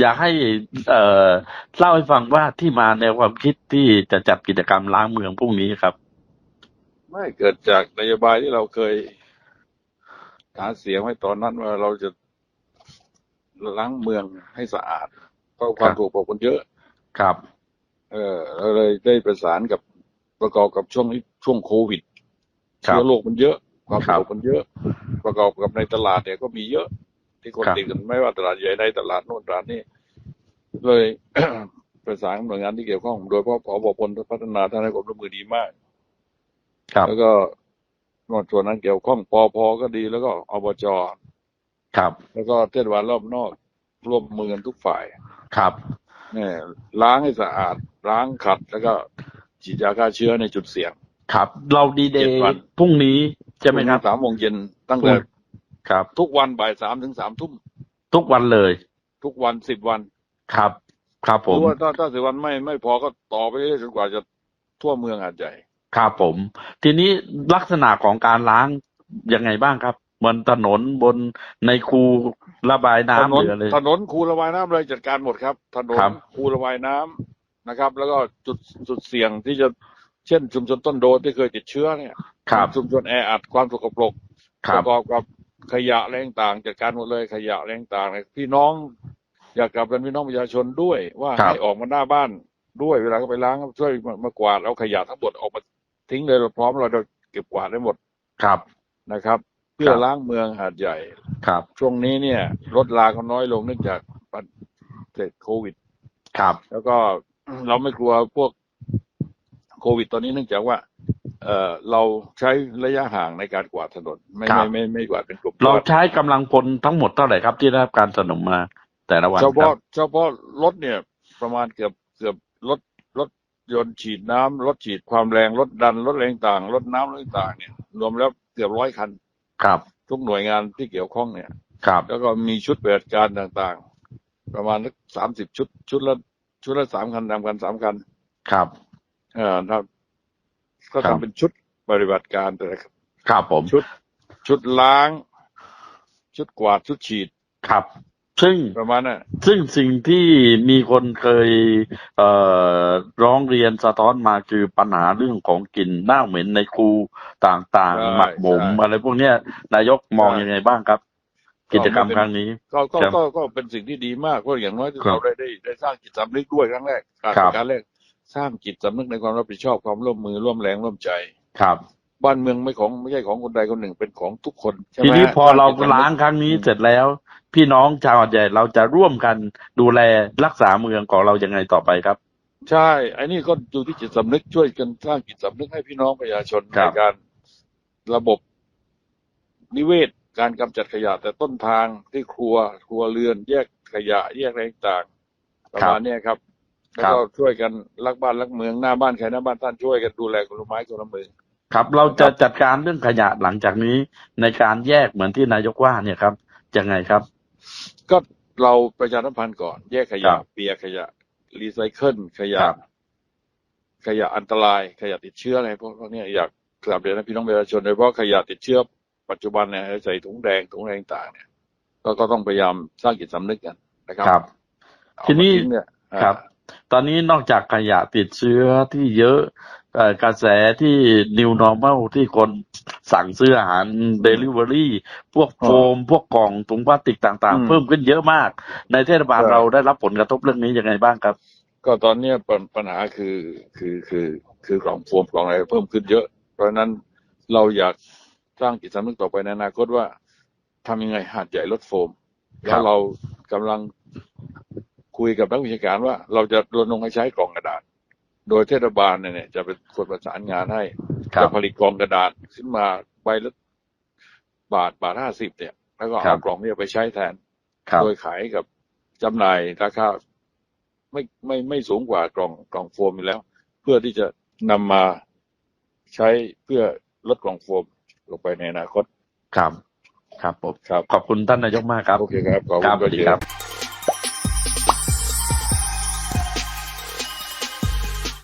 อยากให้เอ่อเล่าให้ฟังว่าที่มาในความคิดที่จะจัดกิจกรรมล้างเมืองพรุ่งนี้ครับ ไม่เกิดจากนโยบายที่เราเคยหาเสียงไว้ตอนนั้นว่าเราจะล้างเมืองให้สะอาดเพราะความครับถูกปกคนเยอะ ครับ เออเราเลยได้ประสานกับประกอบกับช่วงนี้ช่วงโควิดครับเชื้อโรคมันเยอะ ความครับถูกมันเยอะ ประกอบกับในตลาดเนี่ยก็มีเยอะ ที่คนครับติดกันไม่ว่าตลาดใหญ่ในตลาดโน่นตลาดนี่เลยประสานหน่วยงานที่เกี่ยวข้อง โดยเฉพาะผบพลพัฒนาท่านให้ความร่วมมือดีมาก ครับ แล้วก็นอกส่วนนั้นเกี่ยวข้องปอพก็ดีแล้วก็อบจครับ แล้วก็เทศบาลรอบนอกร่วมมือกันทุกฝ่ายครับเนี่ยล้างให้สะอาดล้างขัดแล้วก็ฉีดยาฆ่าเชื้อในจุดเสี่ยง ครับ เราดีเดเจ็ดย์วันพรุ่งนี้ใช่ไหมครับสามโมงเย็นตั้งแต่ ครับ ทุกวันบ่ายสามถึงสามทุ่มทุกวันเลย ทุกวันสิบวันครับ ครับหผรืมอว่าถ้าถ้าสิบวันไม่ไม่พอก็ต่อไปเรื่อยๆจนกว่าจะทั่วเมืองหาดใหญ่ ครับผม ทีนี้ลักษณะของการล้างยังไงบ้างครับ บนถนนบนในคูระบายถน้ำนหนรืออะไร ถนนคูระบายน้ำเลยจัดการหมดครับ ถนนครับ คูระบายน้ำนะครับ แล้วก็จุดจุดเสี่ยงที่จะเช่นชุมชนต้นโดนที่เคยติดเชื้อเนี่ยครับ ชุมชนแออัดความสกปรกคปรับ ระกอบกับ ขยะแรงต่างจัดการหมดเลยขยะแรงต่างเนี่ยพี่น้องอยากกลับเป็นพี่น้องประชาชนด้วย ว่าครับให้ออกมาหน้าบ้านด้วยเวลาก็ไปล้างก็ช่วยมามากวาดเอาขยะทั้งหมดออกมาทิ้งเลยเราพร้อมเราจะเก็บกวาดได้หมดครับนะครับ เพื่อครับล้างเมืองหาดใหญ่ครับ ช่วงนี้เนี่ยรถลาก็น้อยลงเนื่องจากปัญเกิดโควิด ครับ แล้วก็เราไม่กลัวพวกโควิดตอนนี้เนื่องจากว่า เอ่อเราใช้ระยะห่างในการกวาดถนนไม่ครับ ไม่ไม่ไม่กวาดเป็นกลุ่มเรากวดใช้กำลังพลทั้งหมดเท่าไหร่ครับที่ได้รับการสนับสนุนมาแต่ละวันเฉครัพาะบเฉพาะรถเนี่ยประมาณเกือบเกือบรถรถยนต์ฉีดน้ำรถฉีดความแรงรถดันรถแรงต่างรถน้ำรถต่างเนี่ยรวมแล้วเกือบร้อยคัน ครับทุกหน่วยงานที่เกี่ยวข้องเนี่ย ครับแล้วก็มีชุดปฏิบัติการต่างๆ ประมาณสักสามสิบชุดชุดละชุดละสามคันทำกันสามคัน ครับ เอ่อถ้า ก็ครับทำเป็นชุดปฏิบัติการแต่ละครับผมชุด ชุดล้าง ชุดกวาดชุดฉีดครับ ซึ่งประมาณน่ะซึ่งสิ่งที่มีคนเคยเอ่อร้องเรียนสะท้อนมาคือปัญหาเรื่องของกลิ่นเน่าเหม็นในคูต่างใช่ๆหมักหมมใช่อะไรพวกเนี้ยนายกมองใช่ยังไงบ้างครับ กิจกรรมก็ไม่เป็นครั้งนี้ ก็ก็ครับก็ก็เป็นสิ่งที่ดีมากเพราะอย่างน้อยที่ครับเราได้ได้ได้สร้างจิตสำนึกด้วยครั้งแรกการครับการแรก สร้างจิตสำนึกในความรับผิดชอบความร่วมมือร่วมแรงร่วมใจครับบ้านเมืองไม่ของไม่ใช่ของคนใดคนหนึ่งเป็นของทุกคนใช่ไหมทีนี้ฮะพอเราสจิตสำนึกล้างครั้งนี้อืมเสร็จแล้ว พี่น้องชาวหาดใหญ่เราจะร่วมกันดูแลรักษาเมืองของเรายังไงต่อไปครับ ใช่ไอ้นี่ก็อยู่ที่จิตสำนึกช่วยกันสร้างจิตสำนึกให้พี่น้องประชาชนครัในบการระบบนิเวศการกำจัดขยะแต่ต้นทางที่ครัวครัวเรือนแยกขยะแยกอะไรต่างๆประมาณเนี้ยครับ แล้วก็ช่วยกันรักบ้านรักเมืองหน้าบ้านใครหน้าบ้านท่านช่วยกันดูแลคนละไม้คนละมือครับเราจะจัดการเรื่องขยะหลังจากนี้ในการแยกเหมือนที่นายกว่าเนี่ยครับยังไงครับ ก็เราประชาสัมพันธ์ก่อนแยกขคยะรับเปียกขยะรีไซเคิลขยะครับขยะอันตรายขยะติดเชื้ออะไรพวกพวกเนี้ยอยากกลับเรียนให้พี่น้องประชาชนโดยเฉพาะขยะติดเชื้อปัจจุบันเนี่ยใส่ถุงแดงถุงแดงต่างเนี่ย ก็ก็ต้องพยายามสร้างจิตสำนึกกันนะครับครับเอาทีนี้มาทิ้งเนี่ยอ่าครับ ตอนนี้นอกจากขยะติดเชื้อที่เยอะเอ่อกระแสที่ new normal ที่คนสั่งซื้ออาหาร delivery พวกโฟม พวกกล่องถุงพลาสติกต่างอืๆมเพิ่มขึ้นเยอะมาก ในเทศบาลใช่เราได้รับผลกระทบเรื่องนี้ยังไงบ้างครับ ก็ตอนเนี้ยปัญปัญหาคือคือคือคือกล่องโฟมกล่องอะไรเพิ่มขึ้นเยอะ เพราะฉะนั้นเราอยากสร้างจิตสำนึกต่อไปในอนาคตว่าทำยังไงหาดใหญ่ลดโฟมครัแล้บวเรากำลัง คุยกับนักวิชาการว่าเราจะรณรงค์ให้ใช้กล่องกระดาษ โดยเทศบาลเนี่ยจะเป็นคนประสานงานให้ครัจะบผลิตกล่องกระดาษขึ้นมาใบละบาทบาทห้าสิบเนี่ย แล้วก็ครัเอาบ กล่องนี้ไปใช้แทน ครับ โดยขายกับจำหน่ายราคาไม่ไม่ไม่สูงกว่ากล่องกล่องโฟมอยู่แล้ว เพื่อที่จะนำมาใช้เพื่อลดกล่องโฟมลงไปในอนาคตครับ ครับผมครับ ขอบคุณท่านนายกมากครับโอเคครับขอบคคุรัณบสวัสดีครับ